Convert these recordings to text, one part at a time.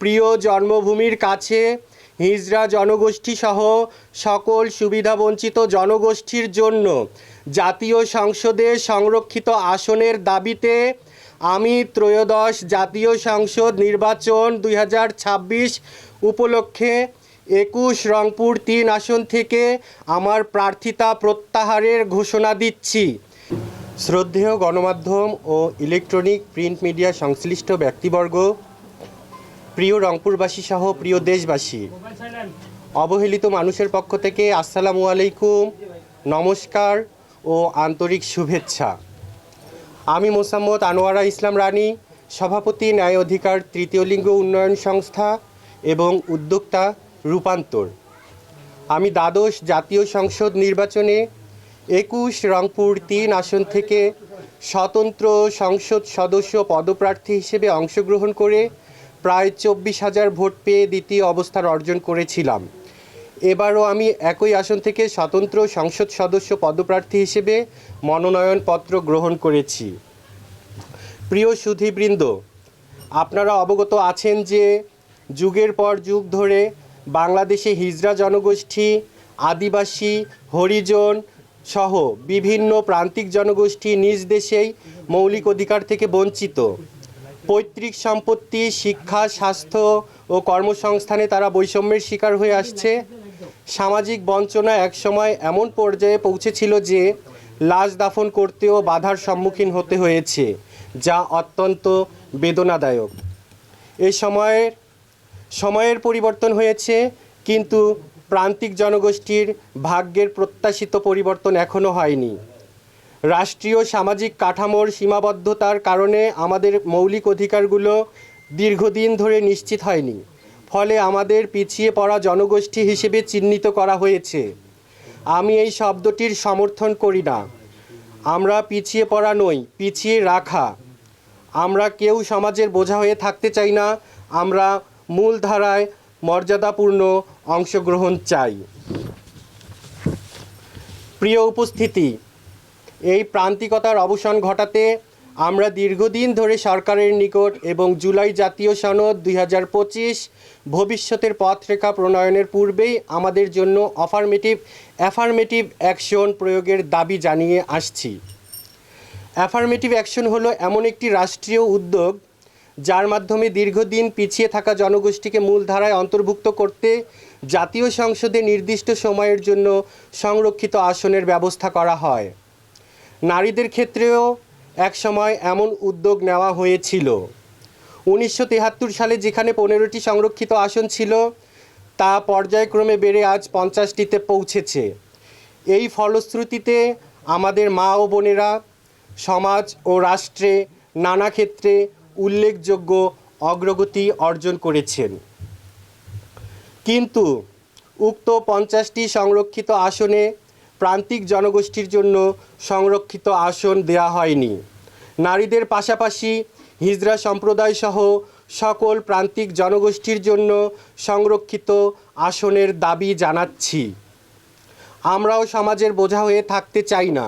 প্রিয় জন্মভূমির কাছে, হিজড়া জনগোষ্ঠী সহ সকল সুবিধাবঞ্চিত জনগোষ্ঠীর জন্য জাতীয় সংসদে সংরক্ষিত আসনের দাবিতে আমি ত্রয়োদশ জাতীয় সংসদ নির্বাচন দুই হাজার ছাব্বিশ উপলক্ষে একুশ রংপুর তিন আসন থেকে আমার প্রার্থিতা প্রত্যাহারের ঘোষণা দিচ্ছি। শ্রদ্ধেয় গণমাধ্যম ও ইলেকট্রনিক প্রিন্ট মিডিয়া সংশ্লিষ্ট ব্যক্তিবর্গ প্রিয় রংপুরবাসী সহ প্রিয় দেশবাসী, অবহেলিত মানুষের পক্ষ থেকে আসসালামু আলাইকুম, নমস্কার ও আন্তরিক শুভেচ্ছা। আমি মোসাম্মদ আনোয়ারা ইসলাম রানী, সভাপতি ন্যায় অধিকার তৃতীয় লিঙ্গ উন্নয়ন সংস্থা এবং উদ্যোক্তা রূপান্তর। আমি দ্বাদশ জাতীয় সংসদ নির্বাচনে একুশ রংপুর তিন আসন থেকে স্বতন্ত্র সংসদ সদস্য পদপ্রার্থী হিসেবে অংশগ্রহণ করে প্রায় চব্বিশ হাজার ভোট পেয়ে দ্বিতীয় অবস্থান অর্জন করেছিলাম। এবারও আমি একই আসন থেকে স্বতন্ত্র সংসদ সদস্য পদপ্রার্থী হিসেবে মনোনয়নপত্র গ্রহণ করেছি। প্রিয় সুধীবৃন্দ, আপনারা অবগত আছেন যে যুগের পর যুগ ধরে বাংলাদেশে হিজড়া জনগোষ্ঠী, আদিবাসী, হরিজন সহ বিভিন্ন প্রান্তিক জনগোষ্ঠী নিজ দেশেই মৌলিক অধিকার থেকে বঞ্চিত। পৈতৃক সম্পত্তি, শিক্ষা, স্বাস্থ্য ও কর্মসংস্থানে তারা বৈষম্যের শিকার হয়ে আসছে। সামাজিক বঞ্চনা একসময় এমন পর্যায়ে পৌঁছেছিল যে লাশ দাফন করতেও বাধার সম্মুখীন হতে হয়েছে, যা অত্যন্ত বেদনাদায়ক। এই সময়ের সময়ের পরিবর্তন হয়েছে, কিন্তু প্রান্তিক জনগোষ্ঠীর ভাগ্যের প্রত্যাশিত পরিবর্তন এখনও হয়নি। রাষ্ট্রীয় সামাজিক কাঠামোর সীমাবদ্ধতার কারণে আমাদের মৌলিক অধিকারগুলো দীর্ঘদিন ধরে নিশ্চিত হয়নি। ফলে আমাদের পিছিয়ে পড়া জনগোষ্ঠী হিসেবে চিহ্নিত করা হয়েছে। আমি এই শব্দটির সমর্থন করি না। আমরা পিছিয়ে পড়া নই, পিছিয়ে রাখা। আমরা কেউ সমাজের বোঝা হয়ে থাকতে চাই না। আমরা মূলধারায় মর্যাদাপূর্ণ অংশগ্রহণ চাই। প্রিয় উপস্থিতি এই প্রান্তিকতার অবসান ঘটাতে আমরা দীর্ঘদিন ধরে সরকারের নিকট এবং জুলাই জাতীয় সনদ দুই হাজার পঁচিশ ভবিষ্যতের পথরেখা প্রণয়নের পূর্বেই আমাদের জন্য অফার্মেটিভ অ্যাফার্মেটিভ অ্যাকশন প্রয়োগের দাবি জানিয়ে আসছি। অ্যাফার্মেটিভ অ্যাকশন হলো এমন একটি রাষ্ট্রীয় উদ্যোগ যার মাধ্যমে দীর্ঘদিন পিছিয়ে থাকা জনগোষ্ঠীকে মূলধারায় অন্তর্ভুক্ত করতে জাতীয় সংসদে নির্দিষ্ট সময়ের জন্য সংরক্ষিত আসনের ব্যবস্থা করা হয়। নারীদের ক্ষেত্রেও একসময় এমন উদ্যোগ নেওয়া হয়েছিল। উনিশশো সালে যেখানে পনেরোটি সংরক্ষিত আসন ছিল, তা পর্যায়ক্রমে বেড়ে আজ পঞ্চাশটিতে পৌঁছেছে। এই ফলশ্রুতিতে আমাদের মা ও বোনেরা সমাজ ও রাষ্ট্রে নানা ক্ষেত্রে উল্লেখযোগ্য অগ্রগতি অর্জন করেছেন। কিন্তু উক্ত পঞ্চাশটি সংরক্ষিত আসনে প্রান্তিক জনগোষ্ঠীর জন্য সংরক্ষিত আসন দেয়া হয়নি। নারীদের পাশাপাশি হিজড়া সম্প্রদায় সহ সকল প্রান্তিক জনগোষ্ঠীর জন্য সংরক্ষিত আসনের দাবি জানাচ্ছি। আমরাও সমাজের বোঝা হয়ে থাকতে চাই না।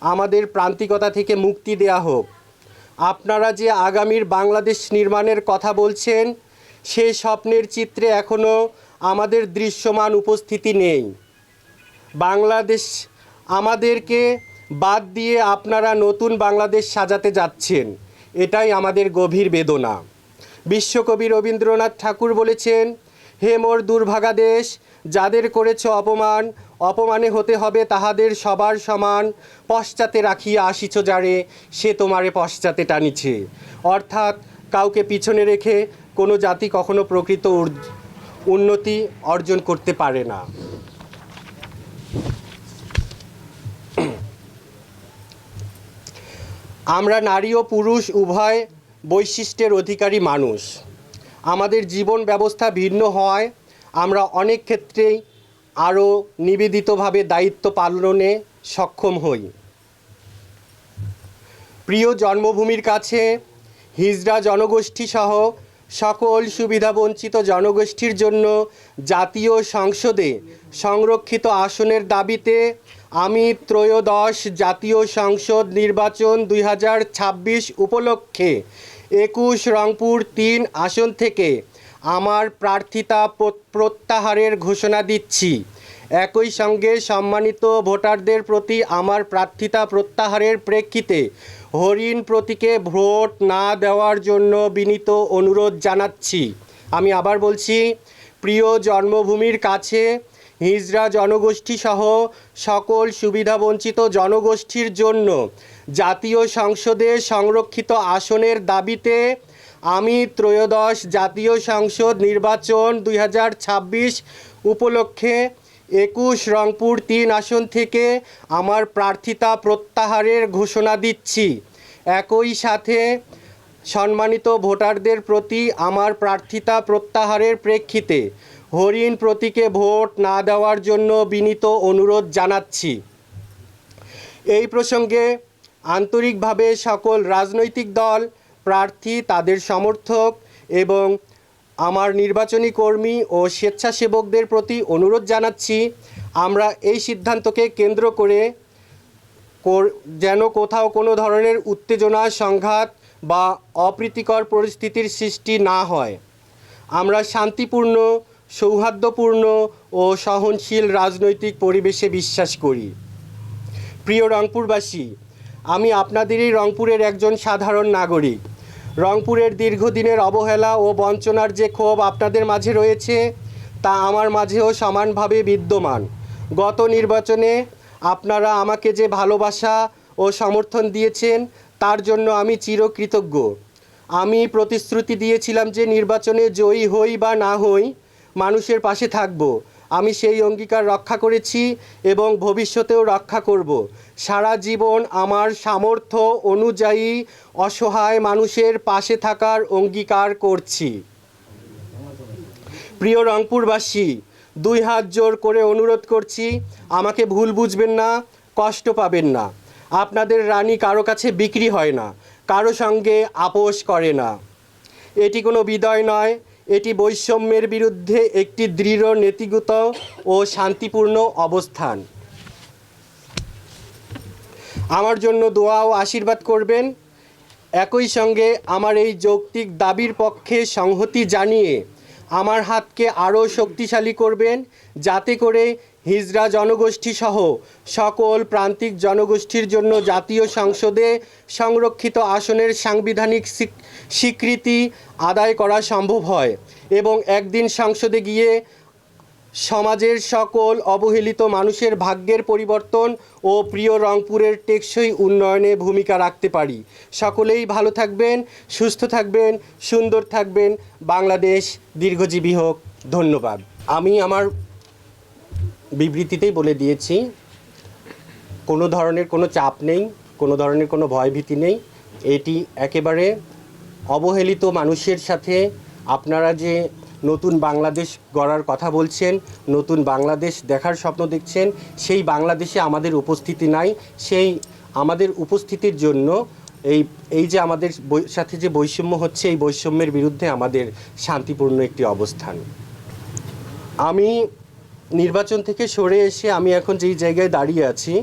আমাদের প্রান্তিকতা থেকে মুক্তি দেয়া হোক। আপনারা যে আগামীর বাংলাদেশ নির্মাণের কথা বলছেন, সে স্বপ্নের চিত্রে এখনও আমাদের দৃশ্যমান উপস্থিতি নেই। বাংলাদেশ আমাদেরকে বাদ দিয়ে আপনারা নতুন বাংলাদেশ সাজাতে যাচ্ছেন। এটাই আমাদের গভীর বেদনা। বিশ্বকবি রবীন্দ্রনাথ ঠাকুর বলেছেন, হে মোর দুর্ভাগা দেশ, যাদের করেছ অপমান, অপমানে হতে হবে তাহাদের সবার সমান। পশ্চাতে রাখিয়া আসিছ যারে, সে তোমারে পশ্চাতে টানিছে। অর্থাৎ কাউকে পিছনে রেখে কোনো জাতি কখনো প্রকৃত উন্নতি অর্জন করতে পারে না। আমরা নারী ও পুরুষ উভয় বৈশিষ্ট্যের অধিকারী মানুষ। আমাদের জীবন ব্যবস্থা ভিন্ন হওয়ায় আমরা অনেক ক্ষেত্রেই আরও নিবেদিতভাবে দায়িত্ব পালনে সক্ষম হই। প্রিয় জন্মভূমির কাছে হিজড়া জনগোষ্ঠী সহ সকল সুবিধাবঞ্চিত জনগোষ্ঠীর জন্য জাতীয় সংসদে সংরক্ষিত আসনের দাবিতে আমি ত্রয়োদশ জাতীয় সংসদ নির্বাচন দুই হাজার ছাব্বিশ উপলক্ষে একুশ রংপুর তিন আসন থেকে আমার প্রার্থিতা প্র- প্রত্যাহারের ঘোষণা দিচ্ছি। একই সঙ্গে সম্মানিত ভোটারদের প্রতি আমার প্রার্থিতা প্রত্যাহারের প্রেক্ষিতে হরিণ প্রতীকে ভোট না দেওয়ার জন্য বিনীত অনুরোধ জানাচ্ছি। আমি আবার বলছি, প্রিয় জন্মভূমির কাছে, হিজড়া জনগোষ্ঠী সহ সকল সুবিধাবঞ্চিত জনগোষ্ঠীর জন্য জাতীয় সংসদে সংরক্ষিত আসনের দাবিতে আমি ত্রয়োদশ জাতীয় সংসদ নির্বাচন দুই হাজার ছাব্বিশ উপলক্ষে একুশ রংপুর তিন আসন থেকে আমার প্রার্থিতা প্রত্যাহারের ঘোষণা দিচ্ছি। একই সাথে সম্মানিত ভোটারদের প্রতি আমার প্রার্থিতা প্রত্যাহারের প্রেক্ষিতে হরিণ প্রতীকে ভোট না দেওয়ার জন্য বিনীত অনুরোধ জানাচ্ছি। এই প্রসঙ্গে আন্তরিকভাবে সকল রাজনৈতিক দল, প্রার্থী, তাদের সমর্থক এবং আমার নির্বাচনী কর্মী ও স্বেচ্ছাসেবকদের প্রতি অনুরোধ জানাচ্ছি, আমরা এই সিদ্ধান্তকে কেন্দ্র করে যেন কোথাও কোনো ধরনের উত্তেজনা, সংঘাত বা অপ্রীতিকর পরিস্থিতির সৃষ্টি না হয়। আমরা শান্তিপূর্ণ, সৌহার্দ্যপূর্ণ ও সহনশীল রাজনৈতিক পরিবেশে বিশ্বাস করি। প্রিয় রংপুরবাসী, আমি আপনাদেরই রংপুরের একজন সাধারণ নাগরিক। রংপুরের দীর্ঘদিনের অবহেলা ও বঞ্চনার যে ক্ষোভ আপনাদের মাঝে রয়েছে, তা আমার মাঝেও সমানভাবে বিদ্যমান। গত নির্বাচনে আপনারা আমাকে যে ভালোবাসা ও সমর্থন দিয়েছেন, তার জন্য আমি চিরকৃতজ্ঞ। আমি প্রতিশ্রুতি দিয়েছিলাম যে নির্বাচনে জয়ী হই বা না হই, মানুষের পাশে থাকব। আমি সেই অঙ্গীকার রক্ষা করেছি এবং ভবিষ্যতেও রক্ষা করব। সারা জীবন আমার সামর্থ্য অনুযায়ী অসহায় মানুষের পাশে থাকার অঙ্গীকার করছি। প্রিয় রংপুরবাসী, দুই হাত জোর করে অনুরোধ করছি, আমাকে ভুল বুঝবেন না, কষ্ট পাবেন না। আপনাদের রানী কারও কাছে বিক্রি হয় না, কারও সঙ্গে আপোষ করে না। এটি কোনো বিদয় নয় এটি বৈষম্যের বিরুদ্ধে একটি দৃঢ়, নীতিগত ও শান্তিপূর্ণ অবস্থান। আমার জন্য দোয়া ও আশীর্বাদ করবেন। একই সঙ্গে আমার এই যৌক্তিক দাবির পক্ষে সংহতি জানিয়ে আমার হাতকে আরও শক্তিশালী করবেন, যাতে করে হিজড়া জনগোষ্ঠী সহ সকল প্রান্তিক জনগোষ্ঠীর জন্য জাতীয় সংসদে সংরক্ষিত আসনের সাংবিধানিক স্বীকৃতি আদায় করা সম্ভব হয় এবং একদিন সংসদে গিয়ে সমাজের সকল অবহেলিত মানুষের ভাগ্যের পরিবর্তন ও প্রিয় রংপুরের টেকসই উন্নয়নে ভূমিকা রাখতে পারি। সকলেই ভালো থাকবেন, সুস্থ থাকবেন, সুন্দর থাকবেন। বাংলাদেশ দীর্ঘজীবী হোক। ধন্যবাদ। আমি আমার বিবৃতিতেই বলে দিয়েছি, কোনো ধরনের কোনো চাপ নেই, কোনো ধরনের কোনো ভয়ভীতি নেই। এটি একেবারে অবহেলিত মানুষের সাথে আপনারা যে নতুন বাংলাদেশ গড়ার কথা বলছেন, নতুন বাংলাদেশ দেখার স্বপ্ন দেখছেন, সেই বাংলাদেশে আমাদের উপস্থিতি নাই। সেই আমাদের উপস্থিতির জন্য এই এই যে আমাদের সাথে যে বৈষম্য হচ্ছে, এই বৈষম্যের বিরুদ্ধে আমাদের শান্তিপূর্ণ একটি অবস্থান। আমি নির্বাচন থেকে সরে এসে আমি এখন যেই জায়গায় দাঁড়িয়ে আছি,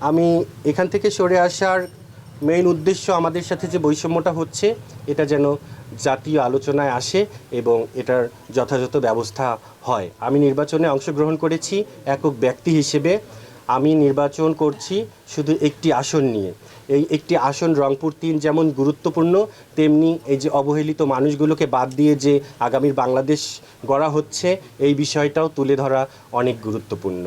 আমি এখান থেকে সরে আসার মেইন উদ্দেশ্য আমাদের সাথে যে বৈষম্যটা হচ্ছে, এটা যেন জাতীয় আলোচনায় আসে এবং এটার যথাযথ ব্যবস্থা হয়। আমি নির্বাচনে অংশগ্রহণ করেছি একক ব্যক্তি হিসেবে। আমি নির্বাচন করছি শুধু একটি আসন নিয়ে। এই একটি আসন রংপুর তিন যেমন গুরুত্বপূর্ণ, তেমনি এই যে অবহেলিত মানুষগুলোকে বাদ দিয়ে যে আগামীর বাংলাদেশ গড়া হচ্ছে, এই বিষয়টাও তুলে ধরা অনেক গুরুত্বপূর্ণ।